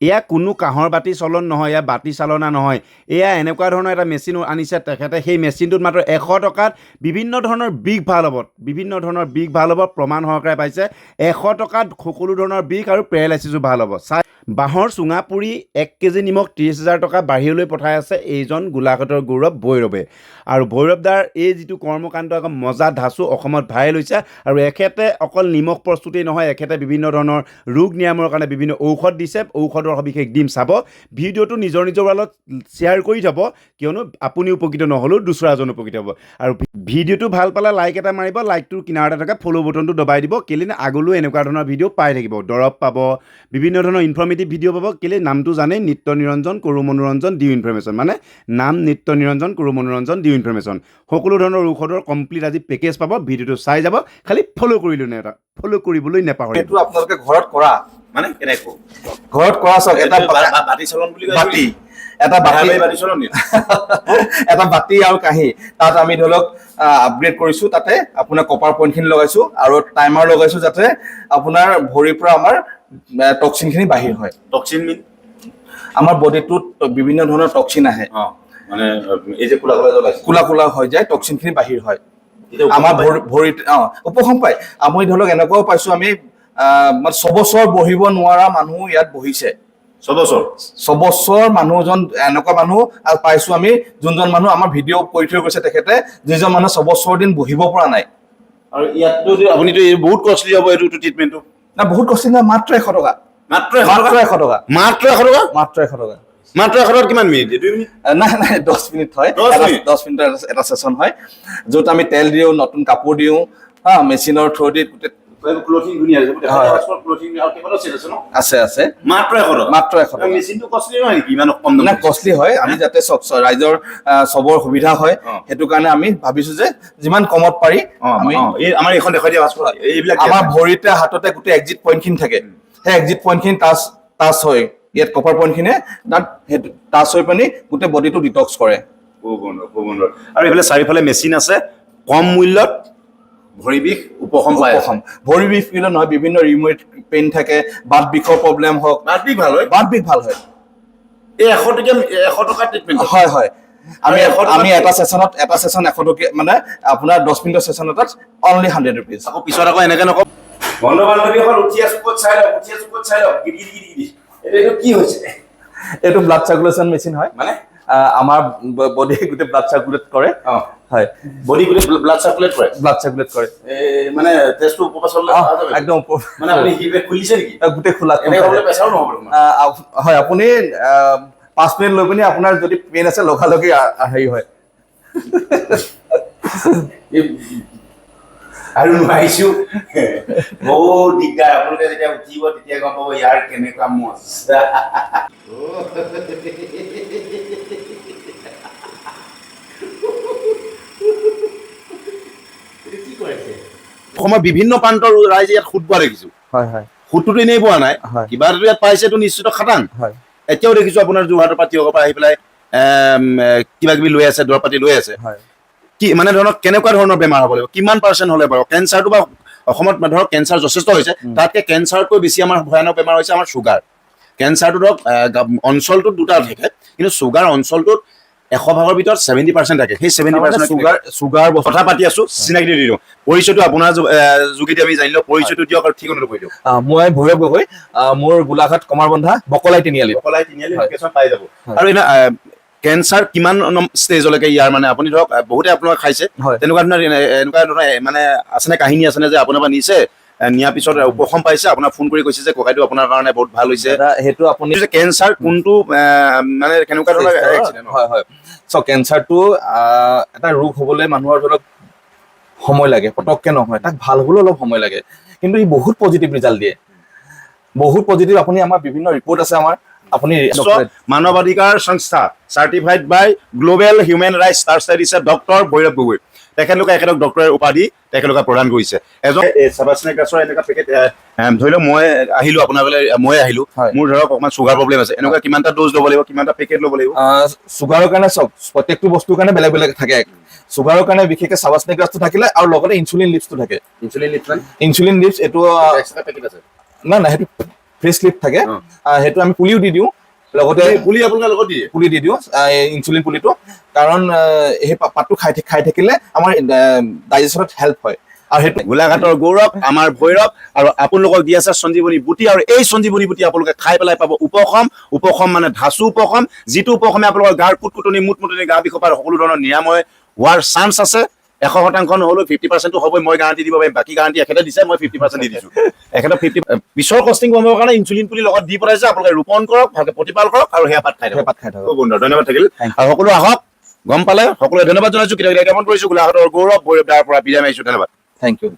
এয়া কোনো কাঁহৰ বাতি চলন নহয় এয়া বাতি চালনা নহয়। এয়া এনেকুৱা ধৰণৰ এটা মেচিন আনিছে তেখেতে সেই মেচিনটোত মাত্ৰ এশ টকাত বিভিন্ন ধৰণৰ বিষ ভাল হ'ব বিভিন্ন ধৰণৰ বিষ ভাল হ'ব প্ৰমাণ সহকাৰে পাইছে। এশ টকাত সকলো ধৰণৰ বিষ আৰু পেৰালাইচিছো ভাল হ'ব। চাই বাঁহৰ চুঙা পুৰি এক কেজি নিমখ ত্ৰিছ হাজাৰ টকা বাহিৰলৈ পঠাই আছে এইজন গোলাঘাটৰ গৌৰৱ ভৈৰৱে আৰু ভৈৰৱদাৰ এই যিটো কৰ্মকাণ্ড আকৌ মজা ধাচু অসমত ভাইৰেল হৈছে আৰু এখেতে অকল নিমখ প্ৰস্তুতেই নহয় এখেতে বিভিন্ন ধৰণৰ ৰোগ নিৰাময়ৰ কাৰণে বিভিন্ন ঔষধ দিছে। ঔষধৰ সবিশেষ দিম চাব। ভিডিঅ'টো নিজৰ নিজৰ ৱালত শ্বেয়াৰ কৰি যাব। কিয়নো আপুনি উপকৃত নহ'লেও দুচৰাজন উপকৃত হ'ব। আৰু ভিডিঅ'টো ভাল পালে লাইক এটা মাৰিব লাইকটোৰ কিনাৰতে থকা ফ'ল' বটনটো দবাই দিব। কেলৈ আগলৈও এনেকুৱা ধৰণৰ ভিডিঅ' পাই থাকিব। দৰৱ পাব বিভিন্ন ধৰণৰ ইনফৰ্মেটিভ ভিডিঅ' পাব। কেলৈ নামটো জানেই? নিত্য নিৰঞ্জন কৰু মনোৰঞ্জন দিও ইনফৰ্মেশ্যন। মানে নাম নিত্য নিৰঞ্জন কৰু মনোৰঞ্জন দিও ইনফৰ্মেশ্যন। সকলো ধৰণৰ ঔষধৰ কমপ্লিট আজি পেকেজ পাব ভিডিঅ'টো চাই যাব খালি ফ'ল' কৰিলোঁ নে এটা? ফ'ল' কৰিবলৈ নেপাহৰিব সেইটো আপোনালোকে ঘৰত কৰা মানে কেনেকৈ? ঘৰত কৰা চাওক এটা বাতি চলন বুলি কয়। বাতি। এটা বাতি? এটা বাতি আৰু কাঁহী। তাত আমি ধৰি লওক আপগ্ৰেড কৰিছো তাতে আপোনাৰ কপাৰ পইণ্টখিনি লগাইছো আৰু টাইমাৰ লগাইছো যাতে আপোনাৰ ভৰিৰ পৰা আমাৰ টক্সিনখিনি বাহিৰ হয়। টক্সিন মিন আমাৰ বডিটোত বিভিন্ন ধৰণৰ টক্সিন আহে। মানে এই যে কোলা কোলা হৈ যায় টক্সিনখিনি বাহিৰ হয়। আমাৰ ভৰি- ভৰিত অ উপশম পায়। আমি ধৰি লওক এনেকুৱাও পাইছো আমি মানে ছবছৰ বহিব নোৱাৰা মানুহ ইয়াত বহিছে। ছবছৰ ছবছৰ মানুহজন এনেকুৱা মানুহ আৰু পাইছো আমি যোনজন মানুহ আমাৰ ভিডিঅ' কৰি থৈ গৈছে তেখেতে যিজন মানুহ ছবছৰ দিন বহিব পৰা নাই। আৰু ইয়াততো আপুনিতো বহুত কষ্টলি হ'ব এইটো ট্ৰিটমেণ্টটো না বহুত কষ্ট নহয় মাত্ৰ এশ টকা। মাত্ৰ মাত্ৰ এশ টকা। মাত্ৰ এশ টকা? মাত্ৰ এশ টকা। মাত্ৰ এশ টকাত কিমান মিনিট? নাই নাই দহ মিনিট হয়। দহ মিনিটৰ এটা- এটা ছেশ্যন হয়। য'ত আমি তেল দিওঁ নতুন কাপোৰ দিওঁ হা মেচিনৰ থ্ৰুদি গোটেই ক্লথিং ধুনীয়া আছে। ক্লথিং আৰু কেইবাটাও চেট আছে আছে আছে। মাত্ৰ এশ মাত্ৰ এশ মেচিনটো কষ্টলি নহয় নেকি? ইমান কম দাম কষ্টলি হয়। আমি যাতে চব ৰাইজৰ চবৰ সুবিধা হয় সেইটো কাৰণে আমি ভাবিছো যে যিমান কমত পাৰি আমি আমাৰ এইখন দেখাই দিয়া পাছপৰ্ট এইবিলাক আমাৰ ভৰিতে হাততে গোটেই এক্সিট পইণ্টখিনি থাকে। সেই এক্সিট পইণ্টখিনি টাচ টাচ হয় ইয়াত কপাৰ পইণ্টখিনিয়ে তাত সেইটো টাচ হৈ পিনি গোটেই বডিটো ডিটক্স কৰে। আৰু এইফালে চাৰিওফালে মেচিন আছে। কম মূল্যত ভৰি বিষ উপশম পাই ভৰি বিষ বুলিলে নহয় বিভিন্ন ৰিমুইড পেইন থাকে বাত বিষৰ প্ৰব্লেম হওক। মাত বিষ ভালো হয়? বাত বিষ ভালো হয়। এই এশ টকীয়া এশ টকা ট্ৰিটমেণ্ট হয় হয়। আমি আমি এটা ছেশ্যনত এটা ছেশ্যন এশ টকীয়া মানে আপোনাৰ দহ মিনিটৰ ছেশ্যন এটাত অনলি হাণ্ড্ৰেড ৰুপিজ আকৌ পিছত আকৌ এনেকে নকওঁ। বন্ধু বান্ধৱী এখন উঠি আছো ক'ত চাই লওক উঠি আছো ক'ত চাই লওক গিৰি গিৰি গিৰি এইটো কি হৈছে? এইটো ব্লাড চাৰ্কুলেশ্যন মেচিন হয়। মানে? আমাৰ বডি গোটেই ব্লাড চাৰ্কুলেট কৰে। অ। হয়। বডি গোটেই ব্লাড চাৰ্কুলেট কৰে ব্লাড কৰে এই মানে তেজটো ওপৰ চললে একদম ওপৰ- মানে আপুনি হিপে খুলিছে নেকি? গোটেই খোলা হয় আপুনি পাঁচ মিনিট লৈ পিনি আপোনাৰ যদি পেইন আছে লগালগি হেৰি হয়। আৰু নোৱাৰিছো। বহুত দিগদাৰ। আপোনালোকে যেতিয়া উঠিব তেতিয়া গম পাব ইয়াৰ কেনেকুৱা মজা। অসমৰ বিভিন্ন প্ৰান্তৰ ৰাইজে ইয়াত সুদ পোৱা দেখিছো। হয় এনেই পোৱা নাই। কিবা এটা ইয়াত পাইছেতো নিশ্চিত খাটাং। এতিয়াও দেখিছো আপোনাৰ যোৰহাটৰ পৰা তিয়কৰ পৰা আহি পেলাই কিবা কিবি লৈ আছে দৰৱ পাতি লৈ আছে। হয়। কি মানে ধৰক কেনেকুৱা ধৰণৰ বেমাৰ হ'ব লাগিব? কিমান পাৰ্চেণ্ট হ'লে বাৰু? কেঞ্চাৰটো বা অসমত ধৰক কেঞ্চাৰ যথেষ্ট হৈছে। তাতকে কেঞ্চাৰতকৈ বেছি আমাৰ ভয়ানক বেমাৰ হৈছে আমাৰ চুগাৰ। কেঞ্চাৰটো ধৰক অঞ্চলটোত দুটা থাকে। কিন্তু চুগাৰ অঞ্চলটোত এশ ভাগৰ ভিতৰত ছেভেণ্টি পাৰ্চেণ্ট থাকে। সেই ছেভেণ্টি পাৰ্চেণ্ট চুগাৰ চুগাৰ কথা পাতি আছো চিনাকি দি দিওঁ। পৰিচয়টো আপোনাৰ যোগেদি আমি জানিলো পৰিচয়টো দিয়ক আৰু ঠিকনাটো কৈ দিয়ক। মই ভৈৰৱ গগৈ মোৰ গোলাঘাট কমাৰবন্ধা বকলাই তিনিআলি। অকলাই তিনিআলি। লোকেশ্যন পাই যাব। আৰু এনে কেঞ্চাৰ কিমান ষ্টেজলৈকে ইয়াৰ মানে আপুনি ধৰক বহুতে আপোনাক খাইছে। তেনেকুৱা ধৰণৰ এনেকুৱা ধৰণৰ মানে আছেনে কাহিনী আছেনে যে আপোনাৰ পৰা নিছে? নিয়াৰ পিছত উপশম পাইছে। আপোনাক ফোন কৰি কৈছে যে ককাইটো আপোনাৰ কাৰণে বহুত ভালো হৈছে। সেইটো আপুনি কেঞ্চাৰ কোনটো মানে কেনেকুৱা ধৰণৰ হয়? হয়। চ' কেঞ্চাৰটো এটা ৰোগ হ'বলৈ মানুহৰ ধৰক সময় লাগে পটককৈ নহয়। তাক ভালো হ'বলৈ অলপ সময় লাগে। কিন্তু ই বহুত পজিটিভ ৰিজাল্ট দিয়ে। বহুত পজিটিভ আপুনি আমাৰ বিভিন্ন ৰিপৰ্ট আছে আমাৰ। আপুনি মানৱাধিকাৰ সংস্থা certified by global human rights তাৰ দিছে ডক্টৰ ভৈৰৱ গগৈ তেখেতলোকে এখেতক ডক্টৰৰ উপাধি তেখেতলোকে প্ৰদান কৰিছে এজন চাবাচনেক গাছৰ এনেকুৱা পেকেট ধৰি লওক মই আহিলো আপোনাৰ বোলে মই আহিলো। মোৰ ধৰক অকণমান চুগাৰ প্ৰব্লেম আছে। এনেকুৱা কিমানটা ড'জ ল'ব লাগিব কিমানটা পেকেট ল'ব লাগিব? চুগাৰৰ কাৰণে চব প্ৰত্যেকটো বস্তুৰ কাৰণে বেলেগ বেলেগ থাকে। চুগাৰৰ কাৰণে বিশেষকৈ চাবাচনিক গাছটো থাকিলে আৰু লগতে ইনচুলিন লিপছটো থাকে। ইনচুলিন লিপছ ইনচুলিন লিপছ এইটো নাই নাই সেইটো লিপ থাকে। সেইটো আমি পুলিও দি দিওঁ। লগতে পুলি আপোনালোকে লগত দিয়ে? পুলি দি দিওঁ ইনচুলিন পুলিটো। কাৰণ সেই পাতটো খাই খাই থাকিলে আমাৰ ডাইজেশ্যনত হেল্প হয়। আৰু সেইটো গোলাঘাটৰ গৌৰৱ আমাৰ ভৈৰৱ আৰু আপোনালোকক দি আছে সঞ্জীৱনী বুটি আৰু এই সঞ্জীৱনী বুটি আপোনালোকে খাই পেলাই পাব উপশম। উপশম মানে ধাচু উপশম। যিটো উপশমে আপোনালোকৰ গাৰ কুটকুটনি মুট মুটনি গা বিষ পৰা সকলো ধৰণৰ নিৰাময় হোৱাৰ চান্স আছে। এশ শতাংশ নহ'লেও ফিফটি পাৰ্চেণ্টটো হ'বই মই গাৰাণ্টি দিব পাৰিম। বাকী গাৰাণ্টি এখেতে দিছে মই ফিফটি পাৰ্চেণ্ট দি দিছোঁ। এখেতে ফিফটি পিছৰ কষ্টিং কমিবৰ কাৰণে ইনচুলিন পুলি লগত দি পঠাইছে আপোনালোকে ৰোপণ কৰক ভালকে প্ৰতিপাল কৰক আৰু সেয়া পাত খাই থাকক। পাত খাই থাকক। ধন্যবাদ থাকিল। আৰু সকলো আহক গম পালে। সকলোৱে ধন্যবাদ জনাইছোঁ কেতিয়াবা কেতিয়া জ্ঞাপন কৰিছোঁ। গোলাঘাটৰ গৌৰৱ ভৈৰৱ তাৰ পৰা বিদায় মাৰিছোঁ। ধন্যবাদ। Thank you